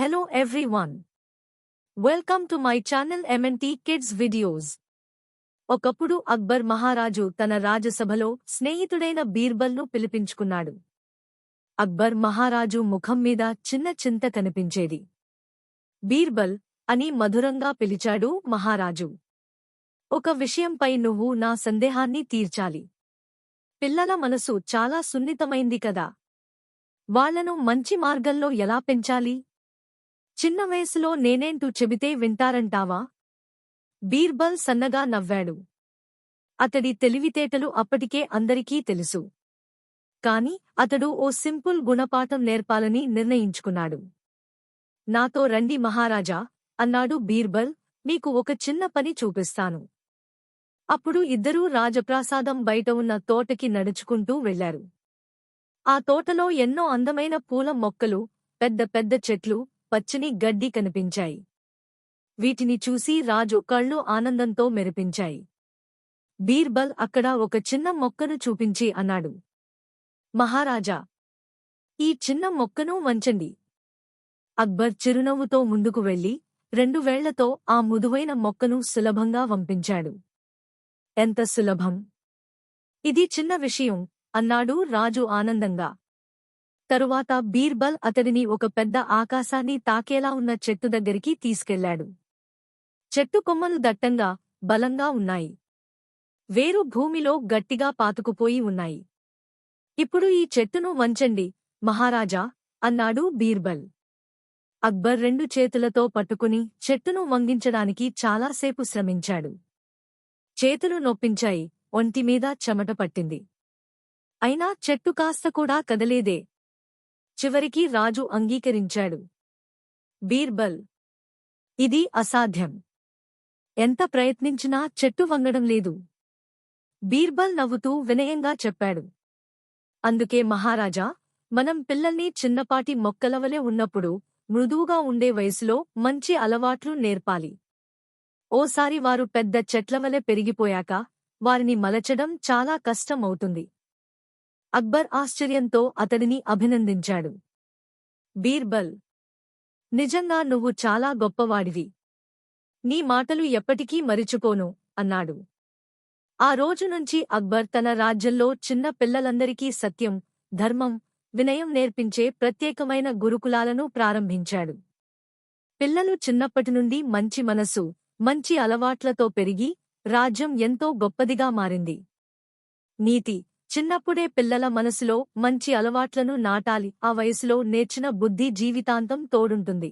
Hello everyone. Welcome to my channel MNT Kids Videos. ఒకప్పుడు అక్బర్ మహారాజు తన రాజసభలో స్నేహితుడైన బీర్బల్ను పిలిపించుకున్నాడు. అక్బర్ మహారాజు ముఖం మీద చిన్న చింత కనిపించేది. బీర్బల్ అని మధురంగా పిలిచాడు మహారాజు. ఒక విషయంపై నువ్వు నా సందేహాన్ని తీర్చాలి. పిల్లల మనసు చాలా సున్నితమైంది కదా. వాళ్ళను మంచి మార్గంలో ఎలా పెంచాలి? చిన్న వయసులో నేనేంటూ చెబితే వింటారంటావా? బీర్బల్ సన్నగా నవ్వాడు. అతడి తెలివితేటలు అప్పటికే అందరికీ తెలుసు. కాని అతడు ఓ సింపుల్ గుణపాఠం నేర్పాలని నిర్ణయించుకున్నాడు. నాతో రండి మహారాజా అన్నాడు బీర్బల్ మీకు ఒక చిన్న పని చూపిస్తాను. అప్పుడు ఇద్దరూ రాజప్రాసాదం బయట ఉన్న తోటకి నడుచుకుంటూ వెళ్ళారు ఆ తోటలో ఎన్నో అందమైన పూల మొక్కలు పెద్ద పెద్ద చెట్లు పచ్చని గడ్డి కనిపించాయి. వీటిని చూసి రాజు కళ్ళు ఆనందంతో మెరిపించాయి. బీర్బల్ అక్కడ ఒక చిన్న మొక్కను చూపించి అన్నాడు. మహారాజా ఈ చిన్న మొక్కను వంచండి. అక్బర్ చిరునవ్వుతో ముందుకు వెళ్ళి రెండు వేళ్ళతో ఆ ముదువైన మొక్కను సులభంగా వంపించాడు. ఎంత సులభం! ఇది చిన్న విషయం అన్నాడు రాజు ఆనందంగా. తరువాత బీర్బల్ అతడిని ఒక పెద్ద ఆకాశాన్ని తాకేలా ఉన్న చెట్టు దగ్గరికి తీసుకెళ్ళాడు చెట్టు కొమ్మలు దట్టంగా బలంగా ఉన్నాయి. వేరు భూమిలో గట్టిగా పాతుకుపోయి ఉన్నాయి. ఇప్పుడు ఈ చెట్టును వంచండి మహారాజా అన్నాడు బీర్బల్. అక్బర్ రెండు చేతులతో పట్టుకుని చెట్టును వంగించడానికి చాలాసేపు శ్రమించాడు. చేతులు నొప్పించాయి ఒంటిమీద చెమట పట్టింది. అయినా చెట్టు కాస్త కూడా కదలేదే చివరికి రాజు అంగీకరించాడు. బీర్బల్ ఇది అసాధ్యం. ఎంత ప్రయత్నించినా చెట్టు వంగడం లేదు. బీర్బల్ నవ్వుతూ వినయంగా చెప్పాడు. అందుకే మహారాజా మనం పిల్లల్ని చిన్నపాటి మొక్కలవలే ఉన్నప్పుడు మృదువుగా ఉండే వయసులో మంచి అలవాట్లు నేర్పాలి. ఓసారి వారు పెద్ద చెట్లవలె పెరిగిపోయాక వారిని మలచడం చాలా కష్టం అవుతుంది అక్బర్ ఆశ్చర్యంతో అతడిని అభినందించాడు. బీర్బల్ నిజంగా నువ్వు చాలా గొప్పవాడివి. నీ మాటలు ఎప్పటికీ మరిచిపోను అన్నాడు. ఆ రోజు నుంచి అక్బర్ తన రాజ్యంలో చిన్న పిల్లలందరికీ సత్యం ధర్మం వినయం నేర్పించే ప్రత్యేకమైన గురుకులాలను ప్రారంభించాడు. పిల్లలు చిన్నప్పటి నుండి మంచి మనసు మంచి అలవాట్లతో పెరిగి రాజ్యం ఎంతో గొప్పదిగా మారింది. నీతి చిన్నప్పుడే పిల్లల మనసులో మంచి అలవాట్లను నాటాలి. ఆ వయసులో నేర్చిన బుద్ధి జీవితాంతం తోడుంటుంది.